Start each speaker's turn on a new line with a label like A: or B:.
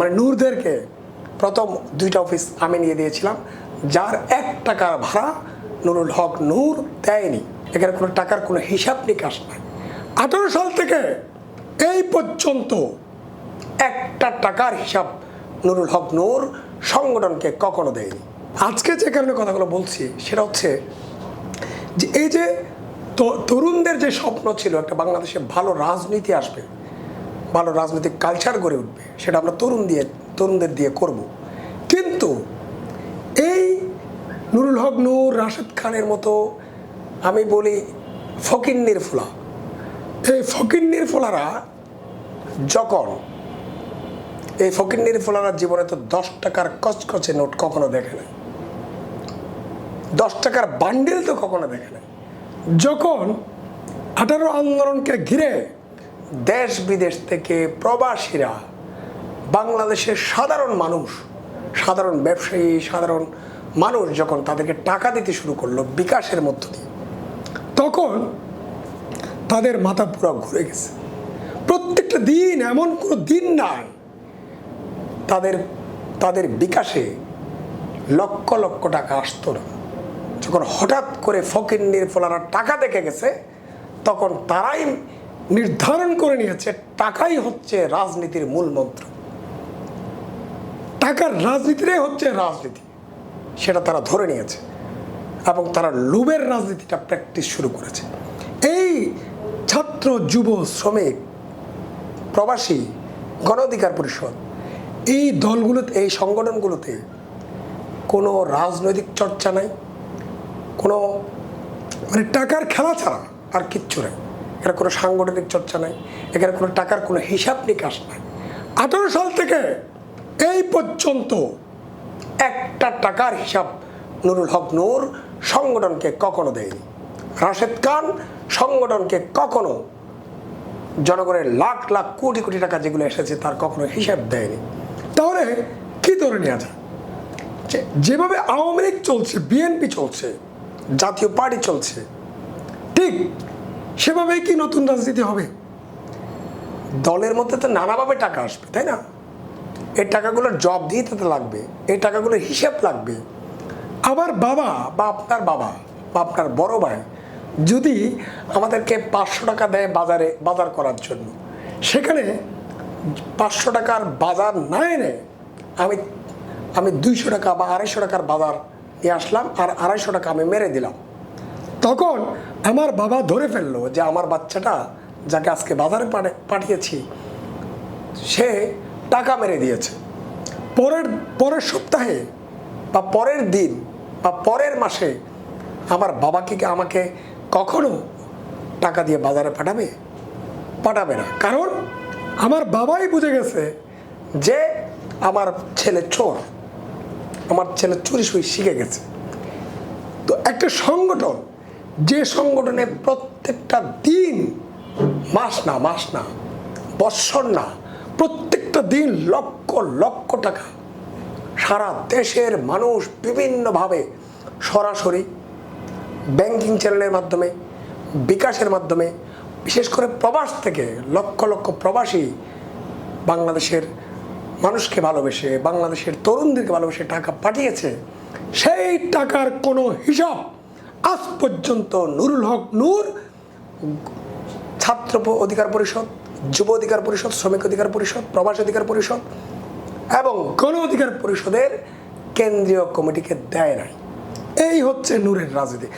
A: মানে নূরদেরকে প্রথম দুইটা অফিস আমি নিয়ে দিয়েছিলাম, যার এক টাকার ভাড়া নুরুল হক নূর দেয়নি। এখানে কোনো টাকার কোনো হিসাব নিকাশ নাই। আঠারো সাল থেকে এই পর্যন্ত একটা টাকার হিসাব নুরুল হক নূর সংগঠনকে কখনো দেয়নি। আজকে যে কারণে কথাগুলো বলছি, সেটা হচ্ছে যে এই যে তরুণদের যে স্বপ্ন ছিল, একটা বাংলাদেশে ভালো রাজনীতি আসবে ভালো রাজনৈতিক কালচার গড়ে উঠবে, সেটা আমরা তরুণ দিয়ে, তরুণদের দিয়ে করব। কিন্তু এই নুরুল হক নূর, রাশেদ খানের মতো আমি বলি ফকিন্নির ফোলা। এই ফকিন্নির ফোলারা যখন, এই ফকিন্নির ফোলারা জীবনে তো দশ টাকার কচকচে নোট কখনো দেখে না দশ টাকার বান্ডিল তো কখনো দেখে না যখন আঠারো আন্দোলনকে ঘিরে দেশ বিদেশ থেকে প্রবাসীরা বাংলাদেশের সাধারণ মানুষ, সাধারণ ব্যবসায়ী, সাধারণ মানুষ যখন তাদেরকে টাকা দিতে শুরু করল বিকাশের মধ্য দিয়ে, তখন তাদের মাথা পুরো ঘুরে গেছে। প্রত্যেকটা দিন এমন কোনো দিন নাই, তাদের তাদের বিকাশে লক্ষ লক্ষ টাকা আসতো না। যখন হঠাৎ করে ফকিন্নির ফলারা টাকা দেখে গেছে, তখন তারাই নির্ধারণ করে নিয়েছে, টাকাই হচ্ছে রাজনীতির মূল মন্ত্র। টাকার রাজনীতিটাই হচ্ছে রাজনীতি। সেটা তারা ধরে নিয়েছে এবং তারা লুবের রাজনীতিটা প্র্যাকটিস শুরু করেছে। এই ছাত্র, যুব, শ্রমিক, প্রবাসী, গণ অধিকার পরিষদ, এই দলগুলোতে, এই সংগঠনগুলোতে কোনো রাজনৈতিক চর্চা নাই, কোনো মানে টাকার খেলা ছাড়া আর কিচ্ছু নেই। এখানে কোনো সাংগঠনিক চর্চা নাই, এখানে কোনো টাকার কোনো হিসাব নিকাশ নাই। আঠারো সাল থেকে এই পর্যন্ত একটা টাকার হিসাব নুরুল হক নূর সংগঠনকে কখনো দেয়নি। রাশেদ খান সংগঠনকে কখনো জনগণের লাখ লাখ কোটি কোটি টাকা যেগুলো এসেছে তার কখনো হিসাব দেয়নি। তাহলে কি ধরে নেওয়া যায় যেভাবে আওয়ামী লীগ চলছে, বিএনপি চলছে, জাতীয় পার্টি চলছে, ঠিক সেভাবেই কি নতুন রাজনীতি হবে? দলের মধ্যে তো নানাভাবে টাকা আসবে, তাই না? এই টাকাগুলোর জব দিয়ে তো লাগবে, এই টাকাগুলোর হিসাব লাগবে। আবার বাবা বা আপনার বাবা বা আপনার বড় ভাই, যদি আমাদেরকে পাঁচশো টাকা দেয় বাজারে, বাজার করার জন্য, সেখানে পাঁচশো টাকার বাজার না এনে আমি আমি দুইশো টাকা বা আড়াইশো টাকার বাজার নিয়ে আসলাম আর আড়াইশো টাকা আমি মেরে দিলাম। তখন আমার বাবা ধরে ফেলল যে আমার বাচ্চাটা যাকে আজকে বাজারে পাঠে- পাঠিয়েছি, সে টাকা মেরে দিয়েছে। পরের পরের সপ্তাহে বা পরের দিন বা পরের মাসে আমার বাবাকে আমাকে কখনো টাকা দিয়ে বাজারে পাঠাবে? পাঠাবে না। কারণ আমার বাবাই বুঝে গেছে যে আমার ছেলে চোর। আমার ছেলে চুরি সুরি শিখে গেছে। তো একটা সংগঠন যে সংগঠনে প্রত্যেকটা দিন, মাস না মাস না, বৎসর না, প্রত্যেকটা দিন লক্ষ লক্ষ টাকা সারা দেশের মানুষ বিভিন্নভাবে সরাসরি ব্যাংকিং চ্যানেলের মাধ্যমে, বিকাশের মাধ্যমে, বিশেষ করে প্রবাস থেকে লক্ষ লক্ষ প্রবাসী বাংলাদেশের মানুষকে ভালোবেসে, বাংলাদেশের তরুণদেরকে ভালোবেসে টাকা পাঠিয়েছে, সেই টাকার কোনো হিসাব আজ পর্যন্ত নুরুল হক নূর, ছাত্র অধিকার পরিষদ, যুব অধিকার পরিষদ, শ্রমিক অধিকার পরিষদ, প্রবাস অধিকার পরিষদ এবং গণ অধিকার পরিষদের কেন্দ্রীয় কমিটিকে দেয় নাই। এই হচ্ছে নূরের রাজনীতি।